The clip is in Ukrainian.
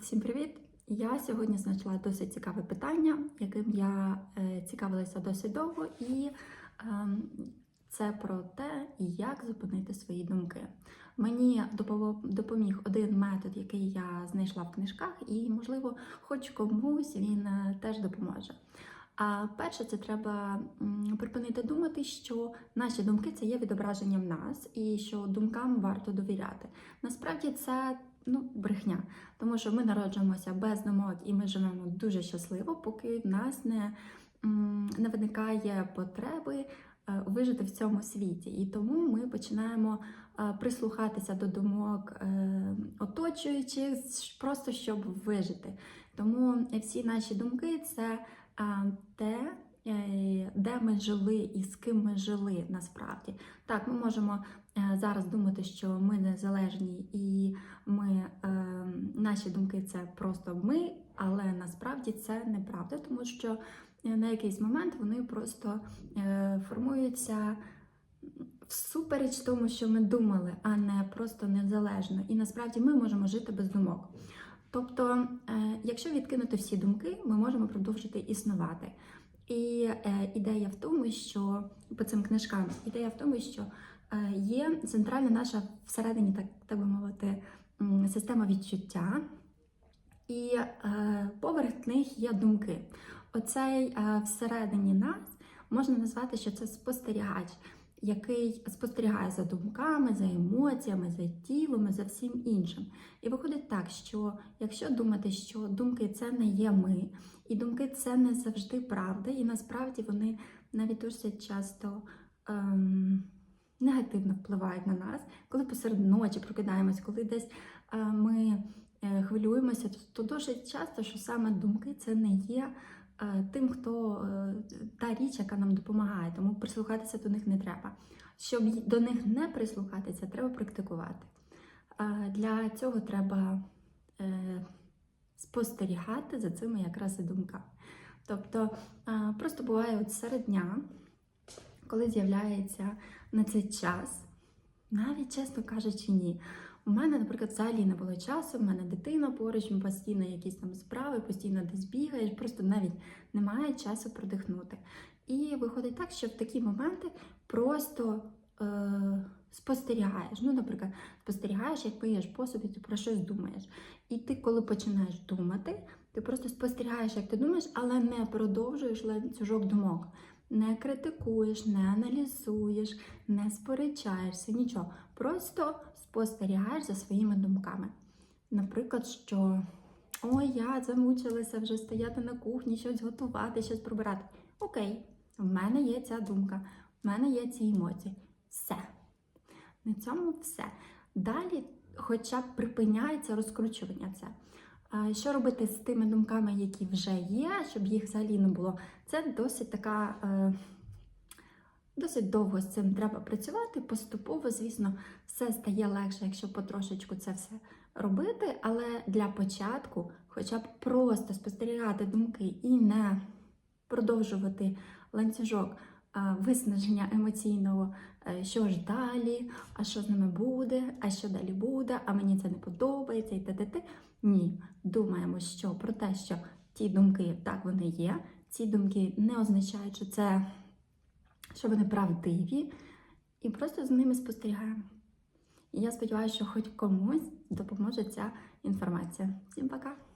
Всім привіт! Я сьогодні знайшла досить цікаве питання, яким я е, цікавилася досить довго, і ем, це про те, як зупинити свої думки. Мені допоміг один метод, який я знайшла в книжках, і, можливо, хоч комусь він е, теж допоможе. А перше, це треба припинити думати, що наші думки це є відображенням нас, і що думкам варто довіряти. Насправді це ну, брехня, тому що ми народжуємося без думок і ми живемо дуже щасливо, поки в нас не, не виникає потреби е, вижити в цьому світі. І тому ми починаємо е, прислухатися до думок е, оточуючих, просто щоб вижити. Тому всі наші думки це те. Е, Де ми жили і з ким ми жили насправді. Так, ми можемо е, зараз думати, що ми незалежні і ми, е, наші думки це просто ми, але насправді це неправда, тому що на якийсь момент вони просто формуються всупереч тому, що ми думали, а не просто незалежно. І насправді ми можемо жити без думок. Тобто, якщо відкинути всі думки, ми можемо продовжити існувати. І е, ідея в тому, що по цим книжкам, ідея в тому, що е, є центральна наша всередині, так, так би мовити, система відчуття, і е, поверх них є думки. Оцей е, всередині нас можна назвати, що це спостерігач, який спостерігає за думками, за емоціями, за тілом, за всім іншим. І виходить так, що якщо думати, що думки це не є ми, і думки це не завжди правда, і насправді вони навіть досить часто. Ем, негативно впливають на нас, коли посеред ночі прокидаємось, коли десь е, ми е, хвилюємося, то, досить часто, що саме думки це не є тим, хто е, та річ, яка нам допомагає, тому прислухатися до них не треба. Щоб до них не прислухатися, треба практикувати. Е, Для цього треба е, спостерігати за цими якраз і думками. Тобто е, просто буває от серед дня, коли з'являється на цей час, навіть чесно кажучи, ні. У мене, наприклад, взагалі не було часу, в мене дитина поруч, постійно якісь там справи, постійно десь бігаєш, просто навіть немає часу продихнути. І виходить так, що в такі моменти просто е, спостерігаєш. Ну, наприклад, спостерігаєш, як пиєш посуд, і ти про щось думаєш. І ти, коли починаєш думати, ти просто спостерігаєш, як ти думаєш, але не продовжуєш ланцюжок думок. Не критикуєш, не аналізуєш, не сперечаєшся, нічого. Просто спостерігаєш за своїми думками. Наприклад, що ой, я замучилася вже стояти на кухні, щось готувати, щось прибирати. Окей, в мене є ця думка, в мене є ці емоції. Все. На цьому все. Далі, хоча б припиняється розкручування це. Що робити з тими думками, які вже є, щоб їх взагалі не було? Це досить така. Досить довго з цим треба працювати. Поступово, звісно, все стає легше, якщо потрошечку це все робити. Але для початку, хоча б просто спостерігати думки і не продовжувати ланцюжок виснаження емоційного, е, що ж далі, а що з ними буде, а що далі буде, а мені це не подобається, і т.т. Ні, думаємо, що про те, що ті думки так вони є. Ці думки не означають, що це що вони правдиві, і просто з ними спостерігаємо. І я сподіваюся, що хоч комусь допоможе ця інформація. Всім пока!